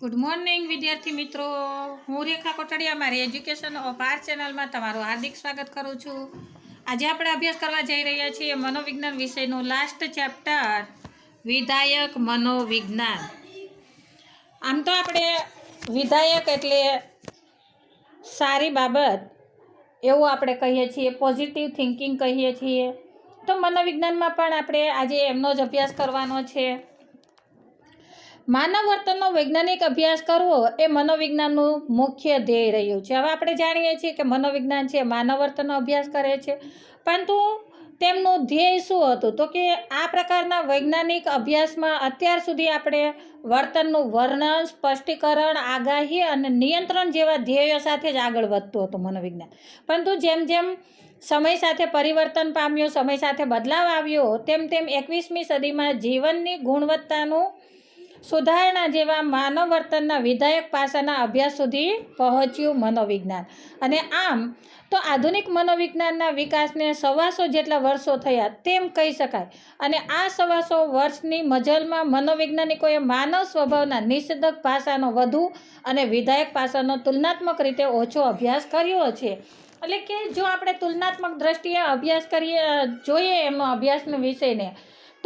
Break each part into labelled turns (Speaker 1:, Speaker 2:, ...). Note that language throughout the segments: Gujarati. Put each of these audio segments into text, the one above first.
Speaker 1: ગુડ મોર્નિંગ વિદ્યાર્થી મિત્રો. હું રેખા કોટડિયા, મારી એજ્યુકેશન ઓફ આર ચેનલમાં તમારું હાર્દિક સ્વાગત કરું છું. આજે આપણે અભ્યાસ કરવા જઈ રહ્યા છીએ મનોવિજ્ઞાન વિષયનું લાસ્ટ ચેપ્ટર વિધાયક મનોવિજ્ઞાન. આમ તો આપણે વિધાયક એટલે સારી બાબત એવું આપણે કહીએ છીએ પોઝિટિવ થિંકિંગ કહીએ છીએ. તો મનોવિજ્ઞાનમાં પણ આપણે આજે એમનો જ અભ્યાસ કરવાનો છે. માનવ વર્તનનો વૈજ્ઞાનિક અભ્યાસ કરવો એ મનોવિજ્ઞાનનું મુખ્ય ધ્યેય રહ્યું છે. હવે આપણે જાણીએ છીએ કે મનોવિજ્ઞાન છે માનવ વર્તનનો અભ્યાસ કરે છે. પરંતુ તેમનું ધ્યેય શું હતું? તો કે આ પ્રકારના વૈજ્ઞાનિક અભ્યાસમાં અત્યાર સુધી આપણે વર્તનનું વર્ણન, સ્પષ્ટીકરણ, આગાહી અને નિયંત્રણ જેવા ધ્યેયો સાથે જ આગળ વધતું હતું મનોવિજ્ઞાન. પરંતુ જેમ જેમ સમય સાથે પરિવર્તન પામ્યો, સમય સાથે બદલાવ આવ્યો, તેમ તેમ એકવીસમી સદીમાં જીવનની ગુણવત્તાનું સુધારણા જેવા માનવ વર્તનના વિધાયક પાસાના અભ્યાસ સુધી પહોંચ્યું મનોવિજ્ઞાન. અને આમ તો આધુનિક મનોવિજ્ઞાનના વિકાસને સવાસો જેટલા વર્ષો થયા તેમ કહી શકાય. અને આ સવાસો વર્ષની મજલમાં મનોવૈજ્ઞાનિકોએ માનવ સ્વભાવના નિષેધક ભાષાનો વધુ અને વિધાયક પાસાનો તુલનાત્મક રીતે ઓછો અભ્યાસ કર્યો છે. એટલે કે જો આપણે તુલનાત્મક દ્રષ્ટિએ અભ્યાસ કરીએ, જોઈએ એમનો અભ્યાસના વિષયને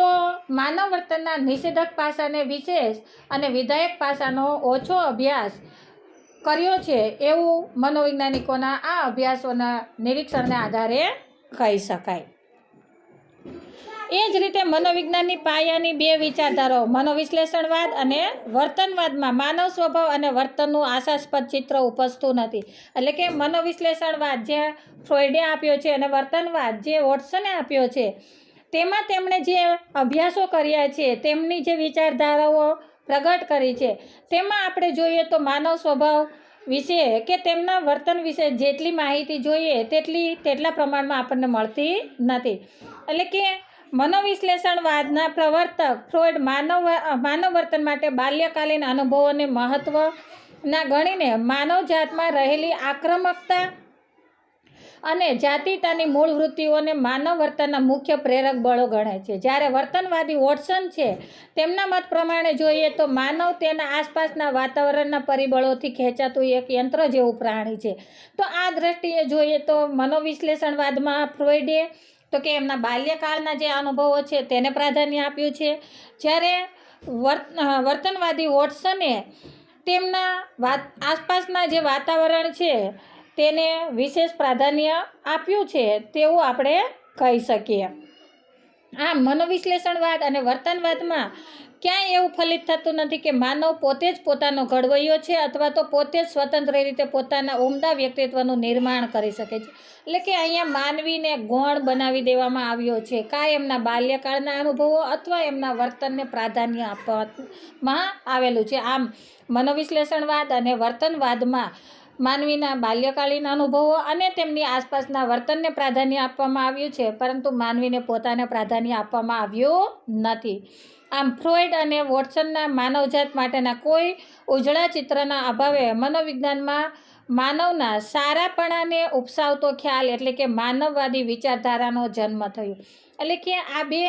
Speaker 1: તો માનવ વર્તનના નિષેધક પાસાને વિશેષ અને વિધાયક પાસાનો ઓછો અભ્યાસ કર્યો છે એવું મનોવૈજ્ઞાનિકોના આ અભ્યાસોના નિરીક્ષણના આધારે કહી શકાય. એ જ રીતે મનોવિજ્ઞાનની પાયાની બે વિચારધારાઓ મનોવિશ્લેષણવાદ અને વર્તનવાદમાં માનવ સ્વભાવ અને વર્તનનું આશાસ્પદ ચિત્ર ઉપજતું નથી. એટલે કે મનોવિશ્લેષણવાદ જે ફ્રોઈડે આપ્યો છે અને વર્તનવાદ જે વોટ્સને આપ્યો છે તેમાં તેમણે જે અભ્યાસો કર્યા છે, તેમની જે વિચારધારાઓ પ્રગટ કરી છે, તેમાં આપણે જોઈએ તો માનવ સ્વભાવ વિશે કે તેમના વર્તન વિશે જેટલી માહિતી જોઈએ તેટલી, તેટલા પ્રમાણમાં આપણને મળતી નથી. એટલે કે મનોવિશ્લેષણવાદના પ્રવર્તક ફ્રોઇડ માનવ માનવ વર્તન માટે બાલ્યકાલીન અનુભવોને મહત્ત્વના ગણીને માનવજાતમાં રહેલી આક્રમકતા અને જાતિતાની મૂળ વૃત્તિઓને માનવ વર્તનના મુખ્ય પ્રેરક બળો ગણે છે. જ્યારે વર્તનવાદી વોટસન છે, તેમના મત પ્રમાણે જોઈએ તો માનવ તેના આસપાસના વાતાવરણના પરિબળોથી ખેંચાતું એક યંત્ર જેવું પ્રાણી છે. તો આ દ્રષ્ટિએ જોઈએ તો મનોવિશ્લેષણવાદમાં ફ્રોઈડે તો કે એમના બાલ્યકાળના જે અનુભવો છે તેને પ્રાધાન્ય આપ્યું છે. જ્યારે વર્તનવાદી વોટસને તેમના આસપાસના જે વાતાવરણ છે તેને વિશેષ પ્રાધાન્ય આપ્યું છે તેવું આપણે કહી શકીએ. આમ મનોવિશ્લેષણવાદ અને વર્તનવાદમાં ક્યાંય એવું ફલિત થતું નથી કે માનવ પોતે જ પોતાનો ઘડવૈયો છે અથવા તો પોતે જ સ્વતંત્ર રીતે પોતાના ઉમદા વ્યક્તિત્વનું નિર્માણ કરી શકે છે. એટલે કે અહીંયા માનવીને ગૌણ બનાવી દેવામાં આવ્યો છે. કાંઈ એમના બાલ્યકાળના અનુભવો અથવા એમના વર્તનને પ્રાધાન્ય આપવામાં આવેલું છે. આમ મનોવિશ્લેષણવાદ અને વર્તનવાદમાં માનવીના બાલ્યકાલીન અનુભવો અને તેમની આસપાસના વર્તનને પ્રાધાન્ય આપવામાં આવ્યું છે, પરંતુ માનવીને પોતાને પ્રાધાન્ય આપવામાં આવ્યું નથી. આમ ફ્રોઇડ અને વોટસનના માનવજાત માટેના કોઈ ઉજળા ચિત્રના અભાવે મનોવિજ્ઞાનમાં માનવના સારાપણાને ઉપસાવતો ખ્યાલ એટલે કે માનવવાદી વિચારધારાનો જન્મ થયો. એટલે કે આ બે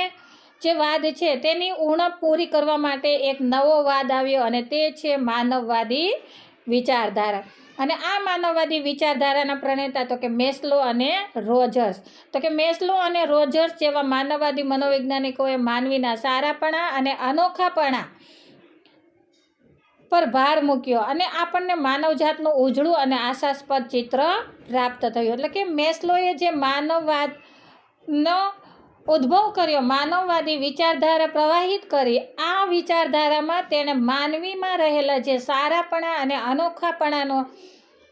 Speaker 1: જે વાદ છે, તેની ઉણપ પૂરી કરવા માટે એક નવો વાદ આવ્યો અને તે છે માનવવાદી વિચારધારા. અને આ માનવવાદી વિચારધારાના પ્રણેતા તો કે મેસ્લો અને રોજર્સ. તો કે મેસ્લો અને રોજર્સ જેવા માનવવાદી મનોવૈજ્ઞાનિકોએ માનવીના સારાપણા અને અનોખાપણા પર ભાર મૂક્યો અને આપણને માનવજાતનું ઉજળું અને આશાસ્પદ ચિત્ર પ્રાપ્ત થયું. એટલે કે મેસ્લોએ જે માનવવાદનો ઉદ્ભવ કર્યો. માનવવાદી વિચારધારા પ્રવાહિત કરી. આ વિચારધારામાં તેણે માનવીમાં રહેલા જે સારાપણા અને અનોખાપણાનો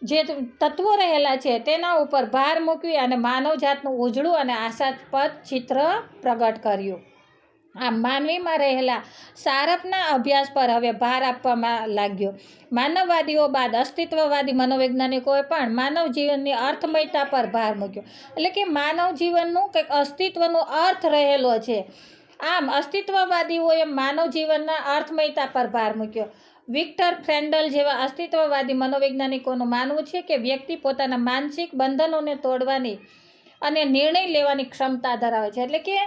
Speaker 1: જે તત્વો રહેલા છે, તેના ઉપર ભાર મૂકવી અને માનવજાતનું ઉજળું અને આશાસ્પદ ચિત્ર પ્રગટ કર્યું. આ માનવીમાં રહેલા સારપના અભ્યાસ પર હવે ભાર આપવામાં લાગ્યો. માનવવાદીઓ બાદ અસ્તિત્વવાદી મનોવૈજ્ઞાનિકોએ પણ માનવ જીવનની અર્થમયતા પર ભાર મૂક્યો. એટલે કે માનવ જીવનનું કંઈક અસ્તિત્વનો અર્થ રહેલો છે. આમ અસ્તિત્વવાદીઓએ માનવ જીવનના અર્થમયતા પર ભાર મૂક્યો. વિક્ટર ફ્રેન્ડલ જેવા અસ્તિત્વવાદી મનોવૈજ્ઞાનિકોનું માનવું છે કે વ્યક્તિ પોતાના માનસિક બંધનોને તોડવાની અને નિર્ણય લેવાની ક્ષમતા ધરાવે છે. એટલે કે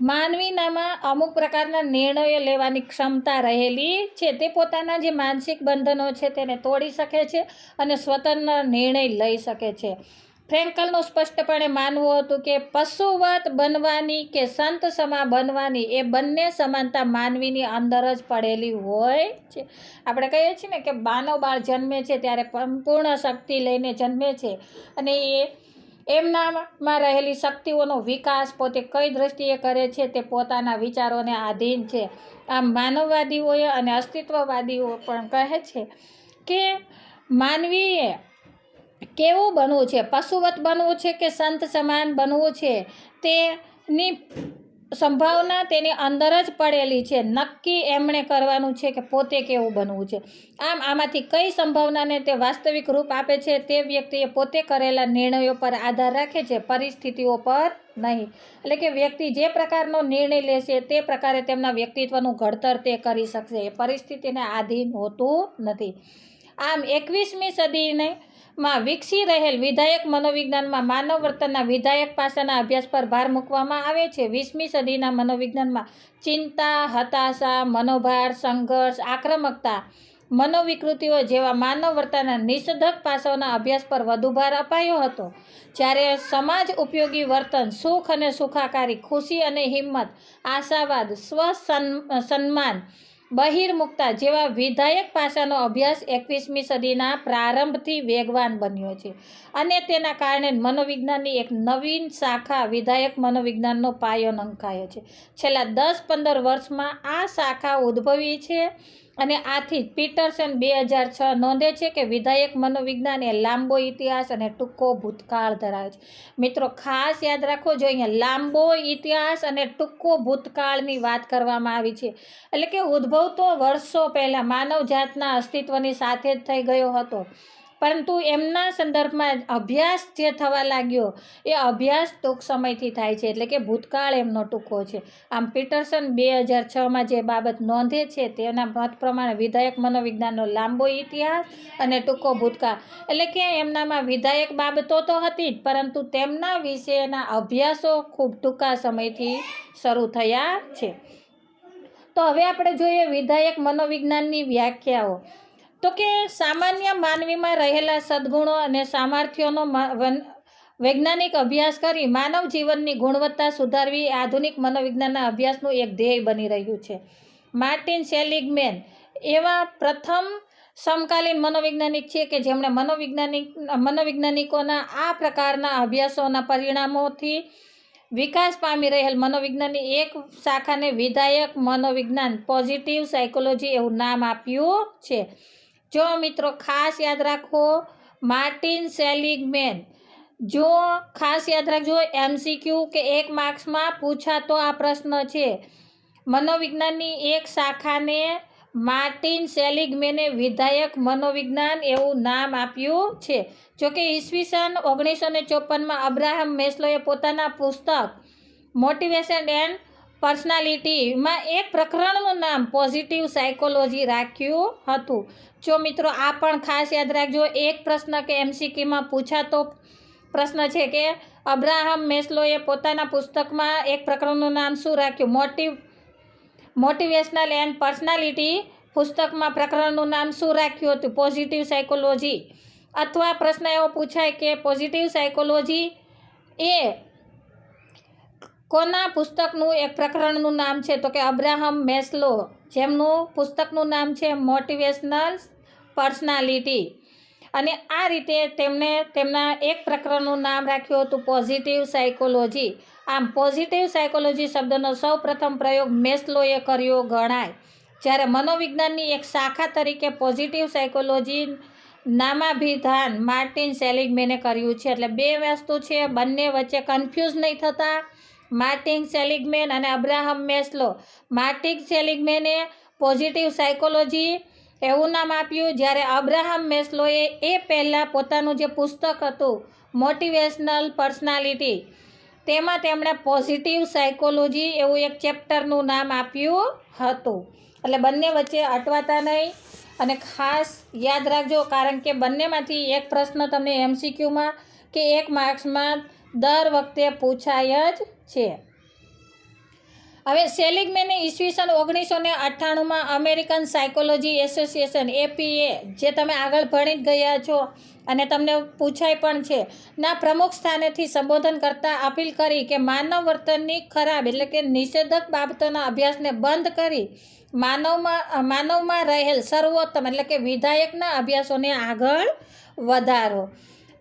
Speaker 1: માનવીનામાં અમુક પ્રકારના નિર્ણયો લેવાની ક્ષમતા રહેલી છે. તે પોતાના જે માનસિક બંધનો છે તેને તોડી શકે છે અને સ્વતંત્ર નિર્ણય લઈ શકે છે. ફ્રેન્કલનું સ્પષ્ટપણે માનવું હતું કે પશુવત બનવાની કે સંત સમા બનવાની એ બંને સમાનતા માનવીની અંદર જ પડેલી હોય છે. આપણે કહીએ છીએ ને કે માનવ બાળ જન્મે છે ત્યારે સંપૂર્ણ શક્તિ લઈને જન્મે છે અને એ એમનામાં રહેલી શક્તિઓનો વિકાસ પોતે કઈ દ્રષ્ટિએ કરે છે તે પોતાના વિચારોને આધીન છે. આમ માનવવાદીઓએ અને અસ્તિત્વવાદીઓ પણ કહે છે કે માનવીએ કેવું બનવું છે? પશુવત બનવું છે કે સંત સમાન બનવું છે? તેની સંભાવના તેની અંદર જ પડેલી છે. નક્કી એમણે કરવાનું છે કે પોતે કેવું બનવું છે? આમ આમાંથી કઈ સંભાવનાને તે વાસ્તવિક રૂપ આપે છે તે વ્યક્તિએ પોતે કરેલા નિર્ણયો પર આધાર રાખે છે? પરિસ્થિતિઓ પર નહીં. એટલે કે વ્યક્તિ જે પ્રકારનો નિર્ણય લેશે તે પ્રકારે તેમના વ્યક્તિત્વનું ઘડતર તે કરી શકશે. એ પરિસ્થિતિને આધીન હોતું નથી. આમ એકવીસમી સદીને માં વિકસી રહેલ વિધાયક મનોવિજ્ઞાનમાં માનવ વર્તનના વિધાયક પાસાના અભ્યાસ પર ભાર મૂકવામાં આવે છે. વીસમી સદીના મનોવિજ્ઞાનમાં ચિંતા, હતાશા, મનોભાર, સંઘર્ષ, આક્રમકતા, મનોવિકૃતિઓ જેવા માનવ વર્તનના નિષેધક પાસાઓના અભ્યાસ પર વધુ ભાર અપાયો હતો. જ્યારે સમાજ ઉપયોગી વર્તન સુખ અને સુખાકારી, ખુશી અને હિંમત, આશાવાદ, સ્વ સન્માન બહિર્મુક્તા જેવા વિધાયક ભાષાનો અભ્યાસ એકવીસમી સદીના પ્રારંભથી વેગવાન બન્યો છે. અને તેના કારણે મનોવિજ્ઞાનની એક નવીન શાખા વિધાયક મનોવિજ્ઞાનનો પાયો નંખાયો છે. છેલ્લા દસ પંદર વર્ષમાં આ શાખા ઉદ્ભવી છે. અને આથી પીટરસન બે હજાર છ નોંધે છે કે વિધાયક મનોવિજ્ઞાન એ લાંબો ઇતિહાસ અને ટૂંકો ભૂતકાળ ધરાવે છે. મિત્રો, ખાસ યાદ રાખો, જો અહીંયા લાંબો ઇતિહાસ અને ટૂંકો ભૂતકાળની વાત કરવામાં આવી છે, એટલે કે ઉદ્ભવ તો વર્ષો પહેલાં માનવ જાતના અસ્તિત્વની સાથે જ થઈ ગયો હતો. પરંતુ એમના સંદર્ભમાં અભ્યાસ જે થવા લાગ્યો, એ અભ્યાસ ટૂંક સમયથી થાય છે, એટલે કે ભૂતકાળ એમનો ટૂંકો છે. આમ પીટરસન બે હજાર છમાં જે બાબત નોંધે છે, તેના મત પ્રમાણે વિધાયક મનોવિજ્ઞાનનો લાંબો ઇતિહાસ અને ટૂંકો ભૂતકાળ. એટલે કે એમનામાં વિધાયક બાબતો તો હતી જ, પરંતુ તેમના વિશેના અભ્યાસો ખૂબ ટૂંકા સમયથી શરૂ થયા છે. તો હવે આપણે જોઈએ વિધાયક મનોવિજ્ઞાનની વ્યાખ્યાઓ. તો કે સામાન્ય માનવીમાં રહેલા સદગુણો અને સામર્થ્યોનો વૈજ્ઞાનિક અભ્યાસ કરી માનવ જીવનની ગુણવત્તા સુધારવી આધુનિક મનોવિજ્ઞાનના અભ્યાસનું એક ધ્યેય બની રહ્યું છે. માર્ટિન સેલિગમેન એવા પ્રથમ સમકાલીન મનોવૈજ્ઞાનિક છે કે જેમણે મનોવૈજ્ઞાનિક મનોવૈજ્ઞાનિકોના આ પ્રકારના અભ્યાસોના પરિણામોથી વિકાસ પામી રહેલ મનોવિજ્ઞાનની એક શાખાને વિધાયક મનોવિજ્ઞાન, પોઝિટિવ સાયકોલોજી એવું નામ આપ્યું છે. જો મિત્રો ખાસ યાદ રાખો, માર્ટિન સેલિગમેન. જો ખાસ યાદ રાખજો એમસીક્યુ કે એક માર્ક્સમાં પૂછાતો આ પ્રશ્ન છે. મનોવિજ્ઞાનની એક શાખાને માર્ટિન સેલિગમેને વિધાયક મનોવિજ્ઞાન એવું નામ આપ્યું છે. જોકે ઈસવીસન ઓગણીસો ને ચોપનમાં અબ્રાહમ મેસ્લોએ પોતાના પુસ્તક મોટિવેશન એન્ડ પર્સનાલિટીમાં એક પ્રકરણનું નામ પોઝિટિવ સાયકોલોજી રાખ્યું હતું. જો મિત્રો આ પણ ખાસ યાદ રાખજો, એક પ્રશ્ન કે એમસીક્યુમાં પૂછાતો પ્રશ્ન છે કે અબ્રાહમ મેસ્લોએ પોતાના પુસ્તકમાં એક પ્રકરણનું નામ શું રાખ્યું? મોટિવ, મોટિવેશનલ એન્ડ પર્સનાલિટી પુસ્તકમાં પ્રકરણનું નામ શું રાખ્યું હતું? Positive psychology. અથવા પ્રશ્ન એવો પૂછાય કે પોઝિટિવ સાયકોલોજી એ કોના પુસ્તકનું એક પ્રકરણનું નામ છે? તો કે અબ્રાહમ મેસ્લો, જેમનું પુસ્તકનું નામ છે મોટિવેશનલ પર્સનાલિટી અને આ રીતે તેમણે તેમના એક પ્રકરણનું નામ રાખ્યું હતું પોઝિટિવ સાયકોલોજી આમ પોઝિટિવ સાયકોલોજી શબ્દનો સૌ પ્રથમ પ્રયોગ મેસ્લોએ કર્યો ગણાય. જ્યારે મનોવિજ્ઞાનની એક શાખા તરીકે પોઝિટિવ સાયકોલોજી નામાભિધાન માર્ટિન સેલિગમેને કર્યું છે. એટલે બે વસ્તુ છે, બંને વચ્ચે કન્ફ્યુઝ નહીં થતા. માર્ટિન સેલિગમેન અને અબ્રાહમ મેસ્લો. માર્ટિન સેલિગમેને પોઝિટિવ સાયકોલોજી એવું નામ આપ્યું જ્યારે અબ્રાહમ મેસ્લોએ એ પહેલાં પોતાનું જે પુસ્તક હતું મોટિવેશનલ પર્સનાલિટી તેમાં તેમણે પોઝિટિવ સાયકોલોજી એવું એક ચેપ્ટરનું નામ આપ્યું હતું. એટલે બંને વચ્ચે અટવાતા નહીં. અને ખાસ યાદ રાખજો, કારણ કે બંનેમાંથી એક પ્રશ્ન તમને એમસીક્યુમાં કે એક માર્ક્સમાં દર વખતે પૂછાય જ છે. હવે સેલિગમેને ઈસવીસન ઓગણીસો ને અઠ્ઠાણુંમાં અમેરિકન સાયકોલોજી એસોસિએશન, એપીએ, જે તમે આગળ ભણી ગયા છો અને તમને પૂછાય પણ છે, ના પ્રમુખ સ્થાનેથી સંબોધન કરતાં અપીલ કરી કે માનવ વર્તનની ખરાબ એટલે કે નિષેધક બાબતોના અભ્યાસને બંધ કરી માનવમાં માનવમાં રહેલ સર્વોત્તમ એટલે કે વિધાયકના અભ્યાસોને આગળ વધારો.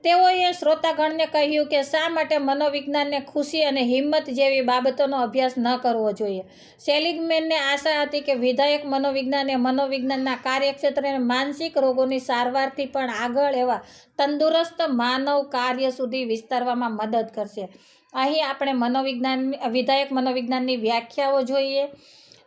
Speaker 1: તેઓએ શ્રોતાગણને કહ્યું કે શા માટે મનોવિજ્ઞાનને ખુશી અને હિંમત જેવી બાબતોનો અભ્યાસ ન કરવો જોઈએ? સેલિગમેનને આશા હતી કે વિધાયક મનોવિજ્ઞાન એ મનોવિજ્ઞાનના કાર્યક્ષેત્રે માનસિક રોગોની સારવારથી પણ આગળ એવા તંદુરસ્ત માનવ કાર્ય સુધી વિસ્તારવામાં મદદ કરશે. અહીં આપણે મનોવિજ્ઞાન, વિધાયક મનોવિજ્ઞાનની વ્યાખ્યાઓ જોઈએ.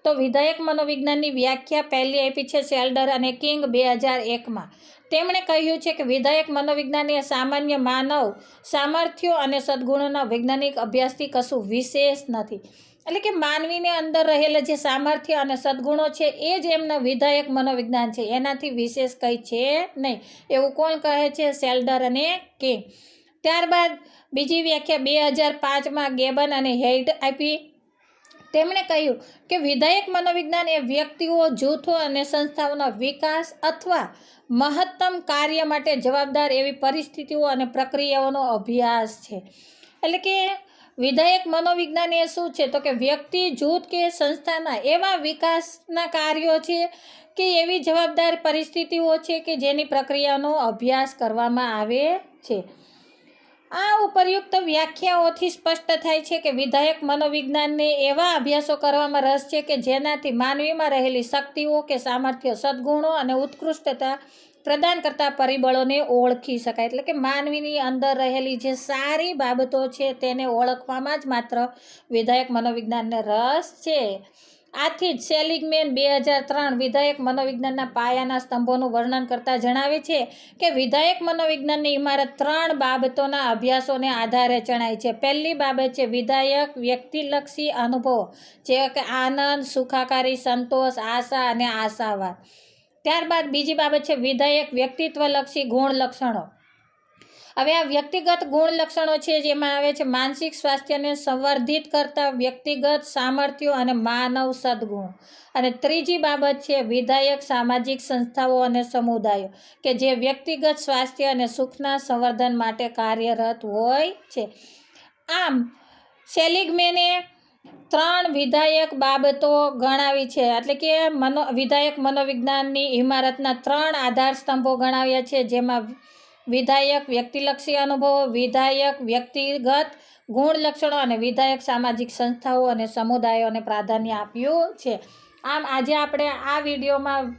Speaker 1: તો વિધાયક મનોવિજ્ઞાનની વ્યાખ્યા પહેલી આપી છે શેલ્ડર અને કિંગ બે હજાર એકમાં. તેમણે કહ્યું છે કે વિધાયક મનોવિજ્ઞાન એ સામાન્ય માનવ સામર્થ્યો અને સદ્ગુણોના વૈજ્ઞાનિક અભ્યાસથી કશું વિશેષ નથી. એટલે કે માનવીને અંદર રહેલા જે સામર્થ્ય અને સદ્ગુણો છે, એ જ એમના વિધાયક મનોવિજ્ઞાન છે. એનાથી વિશેષ કંઈ છે નહીં. એવું કોણ કહે છે? શેલ્ડર અને કે ત્યારબાદ બીજી વ્યાખ્યા બે હજાર પાંચમાં ગેબન અને હેઇટ આપી. તેમણે કહ્યું કે વિધાયક મનોવિજ્ઞાન એ વ્યક્તિઓ, જૂથો અને સંસ્થાઓના વિકાસ અથવા મહત્તમ કાર્ય માટે જવાબદાર એવી પરિસ્થિતિઓ અને પ્રક્રિયાઓનો અભ્યાસ છે. એટલે કે વિધાયક મનોવિજ્ઞાન એ શું છે? તો કે વ્યક્તિ, જૂથ કે સંસ્થાના એવા વિકાસના કાર્યો છે કે એવી જવાબદાર પરિસ્થિતિઓ છે કે જેની પ્રક્રિયાનો અભ્યાસ કરવામાં આવે છે. આ ઉપરયુક્ત વ્યાખ્યાઓથી સ્પષ્ટ થાય છે કે વિધાયક મનોવિજ્ઞાનને એવા અભ્યાસો કરવામાં રસ છે કે જેનાથી માનવીમાં રહેલી શક્તિઓ કે સામર્થ્ય, સદગુણો અને ઉત્કૃષ્ટતા પ્રદાન કરતા પરિબળોને ઓળખી શકાય. એટલે કે માનવીની અંદર રહેલી જે સારી બાબતો છે તેને ઓળખવામાં જ માત્ર વિધાયક મનોવિજ્ઞાનને રસ છે. આથી જ સેલિગમેન બે હજાર ત્રણ વિધાયક મનોવિજ્ઞાનના પાયાના સ્તંભોનું વર્ણન કરતા જણાવે છે કે વિધાયક મનોવિજ્ઞાનની ઇમારત ત્રણ બાબતોના અભ્યાસોને આધારે ચણાય છે. પહેલી બાબત છે વિધાયક વ્યક્તિલક્ષી અનુભવો, જે કે આનંદ, સુખાકારી, સંતોષ, આશા અને આશાવાદ. ત્યારબાદ બીજી બાબત છે વિધાયક વ્યક્તિત્વલક્ષી ગુણ લક્ષણો હવે આ વ્યક્તિગત ગુણ લક્ષણો છે જેમાં આવે છે માનસિક સ્વાસ્થ્યને સંવર્ધિત કરતા વ્યક્તિગત સામર્થ્યો અને માનવ સદગુણ. અને ત્રીજી બાબત છે વિધાયક સામાજિક સંસ્થાઓ અને સમુદાયો, કે જે વ્યક્તિગત સ્વાસ્થ્ય અને સુખના સંવર્ધન માટે કાર્યરત હોય છે. આમ, સેલિગમેને ત્રણ વિધાયક બાબતો ગણાવી છે. એટલે કે મનો, વિધાયક મનોવિજ્ઞાનની ઇમારતના ત્રણ આધાર સ્તંભો ગણાવ્યા છે, જેમાં વિધાયક વ્યક્તિલક્ષી અનુભવો, વિધાયક વ્યક્તિગત ગુણ લક્ષણો અને વિધાયક સામાજિક સંસ્થાઓ અને સમુદાયોને પ્રાધાન્ય આપ્યું છે. આમ, આજે આપણે આ વિડીયોમાં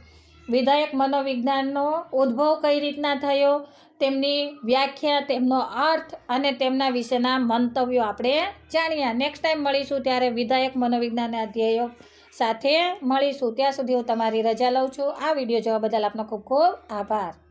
Speaker 1: વિધાયક મનોવિજ્ઞાનનો ઉદ્ભવ કઈ રીતના થયો, તેમની વ્યાખ્યા, તેમનો અર્થ અને તેમના વિશેના મંતવ્યો આપણે જાણ્યા. નેક્સ્ટ ટાઈમ મળીશું ત્યારે વિધાયક મનોવિજ્ઞાનના અધ્યાયો સાથે મળીશું. ત્યાં સુધી હું તમારી રજા લઉં છું. આ વીડિયો જોવા બદલ આપનો ખૂબ ખૂબ આભાર.